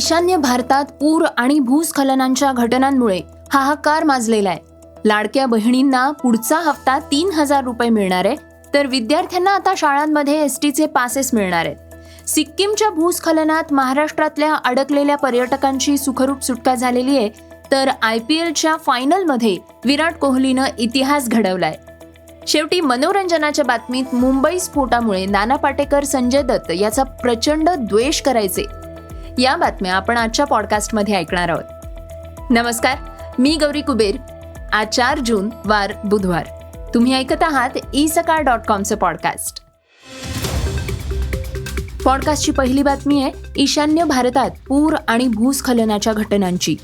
ईशान्य भारतात पूर आणि भूस्खलनांच्या घटनांमुळे हाहाकार माजलेला आहे. लाडक्या बहिणींना पुढचा हप्ता तीन हजार रुपये मिळणार आहे तर विद्यार्थ्यांना आता शाळांमध्ये एस टीचे पासेस मिळणार आहेत. सिक्कीमच्या भूस्खलनात महाराष्ट्रातल्या अडकलेल्या पर्यटकांची सुखरूप सुटका झालेली आहे तर आय पी एलच्या फायनलमध्ये विराट कोहलीनं इतिहास घडवलाय. शेवटी मनोरंजनाच्या बातमीत मुंबई स्फोटामुळे नाना पाटेकर संजय दत्त याचा प्रचंड द्वेष करायचे. या बातम्या आपण आजच्या पॉडकास्टमध्ये ऐकणार आहोत. नमस्कार मी गौरी कुबेर. आज चार जून वार बुधवार. तुम्ही ऐकत आहात ई सकाळ डॉट कॉमचं पॉडकास्ट पॉडकास्टची पहिली बातमी आहे ईशान्य भारतात पूर आणि भूस्खलनाच्या घटनांची.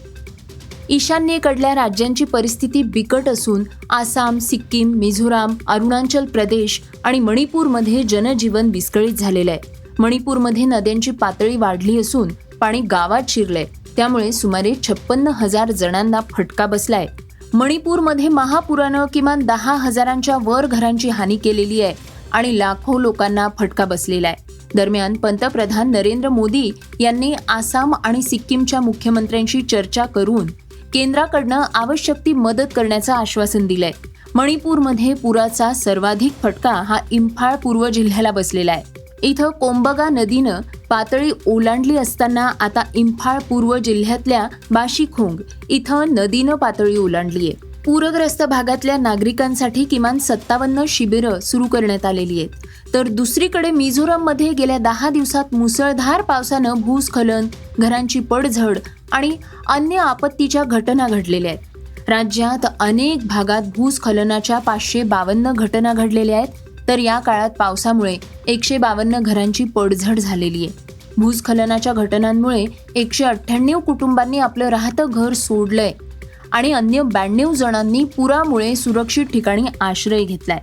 ईशान्येकडल्या राज्यांची परिस्थिती बिकट असून आसाम सिक्कीम मिझोराम अरुणाचल प्रदेश आणि मणिपूरमध्ये जनजीवन विस्कळीत झालेलं आहे. मणिपूरमध्ये नद्यांची पातळी वाढली असून पाणी गावात शिरलंय. त्यामुळे सुमारे छप्पन्न हजार जणांना फटका बसलाय. मणिपूरमध्ये महापुरानं किमान दहा हजारांच्या वर घरांची हानी केलेली आहे आणि लाखो लोकांना फटका बसलेला आहे. दरम्यान पंतप्रधान नरेंद्र मोदी यांनी आसाम आणि सिक्कीमच्या मुख्यमंत्र्यांशी चर्चा करून केंद्राकडनं आवश्यक ती मदत करण्याचं आश्वासन दिलंय. मणिपूरमध्ये पुराचा सर्वाधिक फटका हा इम्फाळ पूर्व जिल्ह्याला बसलेला आहे. इथं कोंबगा नदीनं पातळी ओलांडली असताना आता इम्फाळ पूर्व जिल्ह्यातल्या बाशिखोंग इथं नदीनं पातळी ओलांडली आहे पूरग्रस्त भागातल्या नागरिकांसाठी किमान सत्तावन्न शिबिरं सुरू करण्यात आलेली आहेत. तर दुसरीकडे मिझोराममध्ये गेल्या दहा दिवसात मुसळधार पावसानं भूस्खलन घरांची पडझड आणि अन्य आपत्तीच्या घटना घडलेल्या आहेत. राज्यात अनेक भागात भूस्खलनाच्या पाचशे बावन्न घटना घडलेल्या आहेत. तर या काळात पावसामुळे एकशे बावन्न घरांची पडझड झालेली आहे. भूस्खलनाच्या घटनांमुळे एकशे अठ्ठ्याण्णव कुटुंबांनी आपलं राहतं घर सोडलंय आणि अन्य ब्याण्णव जणांनी पुरामुळे सुरक्षित ठिकाणी आश्रय घेतलाय.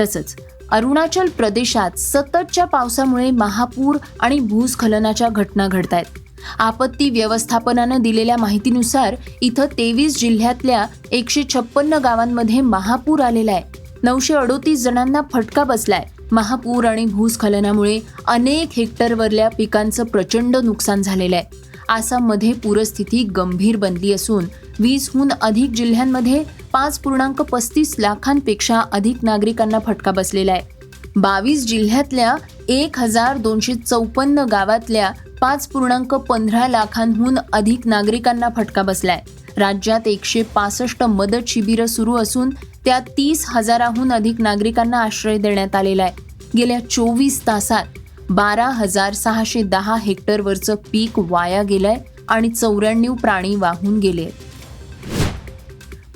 तसंच अरुणाचल प्रदेशात सततच्या पावसामुळे महापूर आणि भूस्खलनाच्या घटना घडत आहेत आपत्ती व्यवस्थापनानं दिलेल्या माहितीनुसार इथं तेवीस जिल्ह्यातल्या एकशे छप्पन्न गावांमध्ये महापूर आलेला आहे. नऊशे अडोतीस जणांना फटका बसलाय. महापूर आणि भूस्खलनामुळे अनेक हेक्टरवरल्या पिकांचं प्रचंड नुकसान झालेलं आहे. आसाममध्ये पूरस्थिती गंभीर बनली असून वीसहून अधिक जिल्ह्यांमध्ये पाच पूर्णांक पस्तीस लाखांपेक्षा अधिक नागरिकांना फटका बसलेला आहे. बावीस जिल्ह्यातल्या एक हजार दोनशे चौपन्न गावातल्या पाच पूर्णांक पंधरा लाखांहून अधिक नागरिकांना फटका बसलाय. राज्यात एकशे पासष्ट मदत शिबिरं सुरू असून त्यात तीस हजाराहून अधिक नागरिकांना आश्रय देण्यात आलेला आहे. गेल्या चोवीस तासात बारा हजार सहाशे दहा हेक्टरवरचं पीक वाया गेलंय आणि चौऱ्याण्णव प्राणी वाहून गेले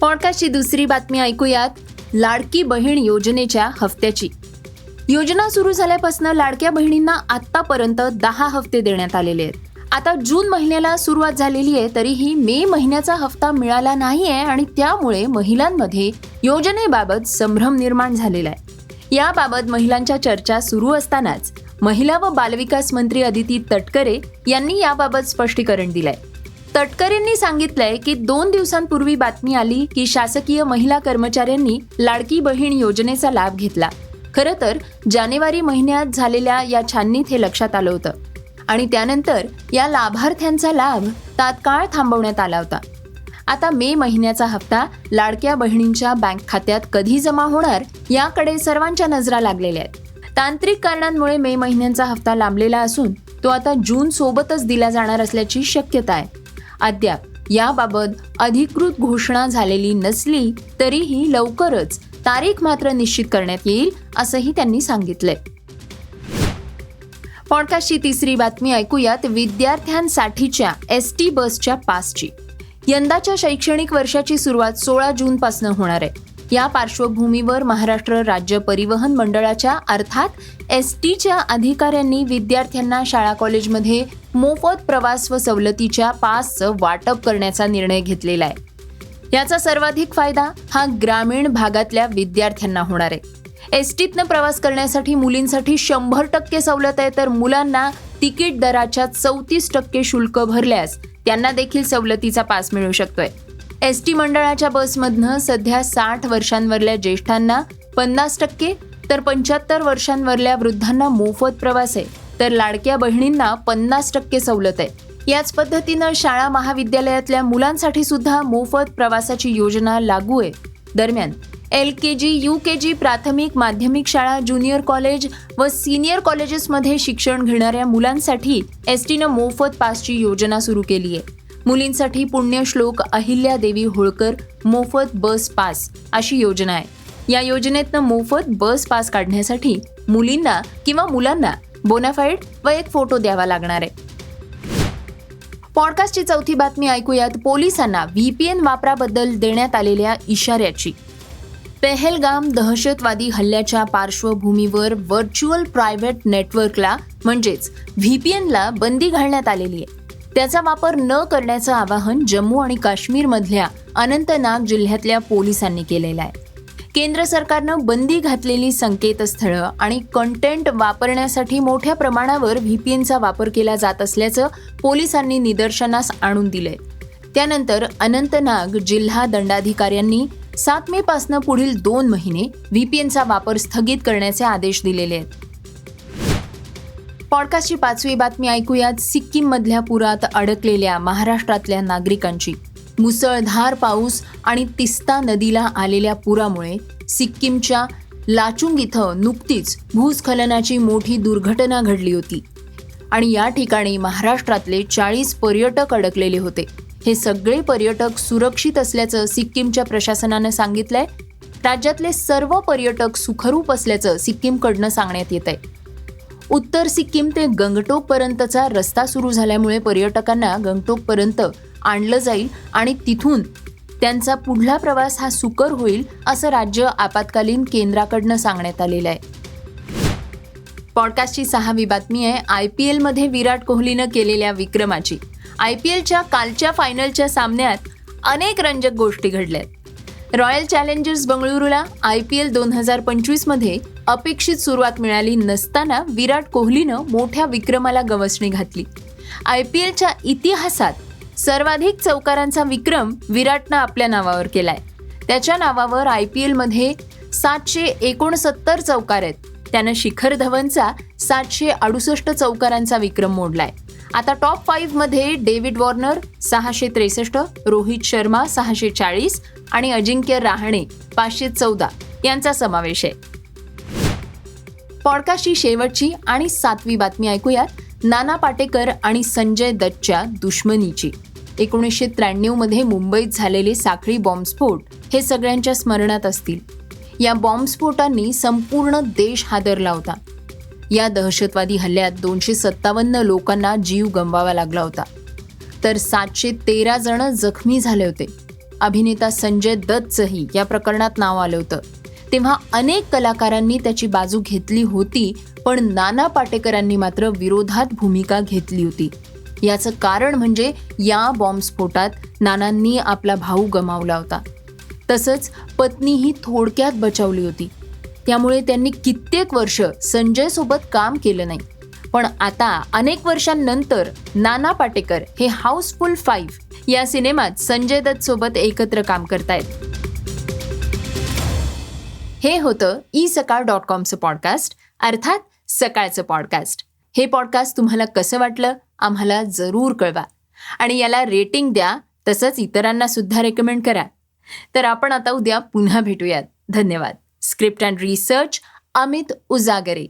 पॉडकास्टची दुसरी बातमी ऐकूयात. लाडकी बहीण योजनेच्या हफ्त्याची योजना सुरू झाल्यापासून लाडक्या बहिणींना आतापर्यंत दहा हफ्ते देण्यात आलेले आहेत. आता जून महिन्याला सुरुवात झालेली आहे तरीही मे महिन्याचा हफ्ता मिळाला नाहीये आणि त्यामुळे महिलांमध्ये योजनेबाबत संभ्रम निर्माण झालेला आहे. याबाबत महिलांच्या चर्चा सुरू असतानाच महिला व बालविकास मंत्री अदिती तटकरे यांनी याबाबत स्पष्टीकरण दिलंय. तटकरेंनी सांगितलंय की दोन दिवसांपूर्वी बातमी आली की शासकीय महिला कर्मचाऱ्यांनी लाडकी बहीण योजनेचा लाभ घेतला. खरं तर जानेवारी महिन्यात झालेल्या या छाननीत हे लक्षात आलं होतं. आणि त्यानंतर या लाभार्थ्यांचा लाभ तात्काळ थांबवण्यात आला होता. आता मे महिन्याचा हप्ता लाडक्या बहिणींच्या बँक खात्यात कधी जमा होणार याकडे सर्वांच्या नजरा लागलेल्या आहेत. तांत्रिक कारणांमुळे मे महिन्यांचा हप्ता लांबलेला असून तो आता जून सोबतच दिला जाणार असल्याची शक्यता आहे. अद्याप याबाबत अधिकृत घोषणा झालेली नसली तरीही लवकरच तारीख मात्र निश्चित करण्यात येईल असंही त्यांनी सांगितलंय. पॉडकास्टची तिसरी बातमी ऐकूयात विद्यार्थ्यांसाठीच्या एस टी बसच्या पासची. यंदाच्या शैक्षणिक वर्षाची सुरुवात सोळा जूनपासून होणार आहे. या पार्श्वभूमीवर महाराष्ट्र राज्य परिवहन मंडळाच्या अर्थात एस टीच्या अधिकाऱ्यांनी विद्यार्थ्यांना शाळा कॉलेजमध्ये मोफत प्रवास व सवलतीच्या पासचं वाटप करण्याचा निर्णय घेतलेला आहे. याचा सर्वाधिक फायदा हा ग्रामीण भागातल्या विद्यार्थ्यांना होणार आहे. एसटीतनं प्रवास करण्यासाठी मुलींसाठी शंभर टक्के सवलत आहे तर मुलांना तिकीट दराच्या चौतीस टक्के शुल्क भरल्यास त्यांना देखील सवलतीचा पास मिळू शकतोय. एस टी मंडळाच्या बसमधनं सध्या साठ वर्षांवरल्या ज्येष्ठांना पन्नास टक्के तर पंच्याहत्तर वर्षांवरल्या वृद्धांना मोफत प्रवास आहे तर लाडक्या बहिणींना पन्नास टक्के सवलत आहे. याच पद्धतीनं शाळा महाविद्यालयातल्या मुलांसाठी सुद्धा मोफत प्रवासाची योजना लागू आहे. दरम्यान एल के जी यू के जी प्राथमिक माध्यमिक शाळा ज्युनियर कॉलेज व सिनियर कॉलेजेसमध्ये शिक्षण घेणाऱ्या मुलांसाठी एस टीनं मोफत पासची योजना सुरू केली आहे. मुलींसाठी पुण्यश्लोक अहिल्या देवी होळकर मोफत बस पास अशी योजना आहे. या योजनेतनं मोफत बस पास काढण्यासाठी मुलींना किंवा मुलांना बोनाफाईड व एक फोटो द्यावा लागणार आहे. पॉडकास्टची चौथी बातमी ऐकूयात. पोलिसांना व्हीपीएन वापराबद्दल देण्यात आलेल्या इशाऱ्याची. पेहलगाम दहशतवादी हल्ल्याच्या पार्श्वभूमीवर व्हर्च्युअल प्रायव्हेट नेटवर्कला म्हणजेच व्हीपीएनला बंदी घालण्यात आलेली आहे. त्याचा वापर न करण्याचं आवाहन जम्मू आणि काश्मीरमधल्या अनंतनाग जिल्ह्यातल्या पोलिसांनी केलेलं आहे. केंद्र सरकारनं बंदी घातलेली संकेतस्थळं आणि कंटेंट वापरण्यासाठी मोठ्या प्रमाणावर व्हीपीएनचा वापर केला जात असल्याचं पोलिसांनी निदर्शनास आणून दिलंय. त्यानंतर अनंतनाग जिल्हा दंडाधिकाऱ्यांनी सात मे पासनं पुढील दोन महिने व्हीपीएनचा वापर स्थगित करण्याचे आदेश दिलेले आहेत. पॉडकास्टची पाचवी बातमी ऐकूयात. सिक्कीम मधल्या पुरात अडकलेल्या महाराष्ट्रातल्या नागरिकांची. मुसळधार पाऊस आणि तिस्ता नदीला आलेल्या पुरामुळे सिक्कीमच्या लाचुंग इथं नुकतीच भूस्खलनाची मोठी दुर्घटना घडली होती. आणि या ठिकाणी महाराष्ट्रातले चाळीस पर्यटक अडकलेले होते. हे सगळे पर्यटक सुरक्षित असल्याचं सिक्कीमच्या प्रशासनानं सांगितलंय. राज्यातले सर्व पर्यटक सुखरूप असल्याचं सिक्कीमकडनं सांगण्यात येत आहे उत्तर सिक्कीम ते गंगटोकपर्यंतचा रस्ता सुरू झाल्यामुळे पर्यटकांना गंगटोकपर्यंत आणलं जाईल आणि तिथून त्यांचा पुढला प्रवास हा सुकर होईल असं राज्य आपत्कालीन केंद्राकडनं सांगण्यात आलेलं आहे. पॉडकास्टची सहावी बातमी आहे आय पी एलमध्ये विराट कोहलीनं केलेल्या विक्रमाची. आय पी एलच्या कालच्या फायनलच्या सामन्यात अनेक रंजक गोष्टी घडल्यात. रॉयल चॅलेंजर्स बंगळुरूला आय पी एल दोन हजार पंचवीसमध्ये अपेक्षित सुरुवात मिळाली नसताना विराट कोहलीनं मोठ्या विक्रमाला गवसणी घातली. आय पी एलच्या इतिहासात सर्वाधिक चौकारांचा विक्रम विराटनं आपल्या नावावर केलाय. त्याच्या नावावर आय पी एलमध्ये सातशे एकोणसत्तर चौकार आहेत. त्यानं शिखर धवनचा सातशे अडुसष्ट चौकारांचा विक्रम मोडलाय. आता टॉप फाईव्हमध्ये डेव्हिड वॉर्नर सहाशे त्रेसष्ट रोहित शर्मा सहाशे चाळीस आणि अजिंक्य राहणे पाचशे चौदा यांचा समावेश आहे. पॉडकास्टची शेवटची आणि सातवी बातमी ऐकूयात. नाना पाटेकर आणि संजय दत्तच्या दुश्मनीची. एकोणीसशे त्र्याण्णवमध्ये मुंबईत झालेले साखळी बॉम्बस्फोट हे सगळ्यांच्या स्मरणात असतील. या बॉम्बस्फोटांनी संपूर्ण देश हादरला होता. या दहशतवादी हल्ल्यात दोनशे सत्तावन्न लोकांना जीव गमवावा लागला होता. तर सातशे तेरा जण जखमी झाले होते. अभिनेता संजय दत्तचंही या प्रकरणात नाव आलं होतं. तेव्हा अनेक कलाकारांनी त्याची बाजू घेतली होती पण नाना पाटेकरांनी मात्र विरोधात भूमिका घेतली होती. याचं कारण म्हणजे या बॉम्बस्फोटात नानांनी आपला भाऊ गमावला होता. तसंच पत्नीही थोडक्यात बचावली होती. त्यामुळे त्यांनी कित्येक वर्ष संजय सोबत काम केलं नाही. पण आता अनेक वर्षांनंतर नाना पाटेकर हे हाऊसफुल फाईव्ह या सिनेमात संजय दत्त सोबत एकत्र काम करतायत. हे होतं ई सकाळ डॉट कॉमचं पॉडकास्ट अर्थात सकाळचं पॉडकास्ट. हे पॉडकास्ट तुम्हाला कसं वाटलं आम्हाला जरूर कळवा. आणि याला रेटिंग द्या तसंच इतरांना सुद्धा रेकमेंड करा. तर आपण आता उद्या पुन्हा भेटूयात. धन्यवाद. Script and research Amit Ujagare.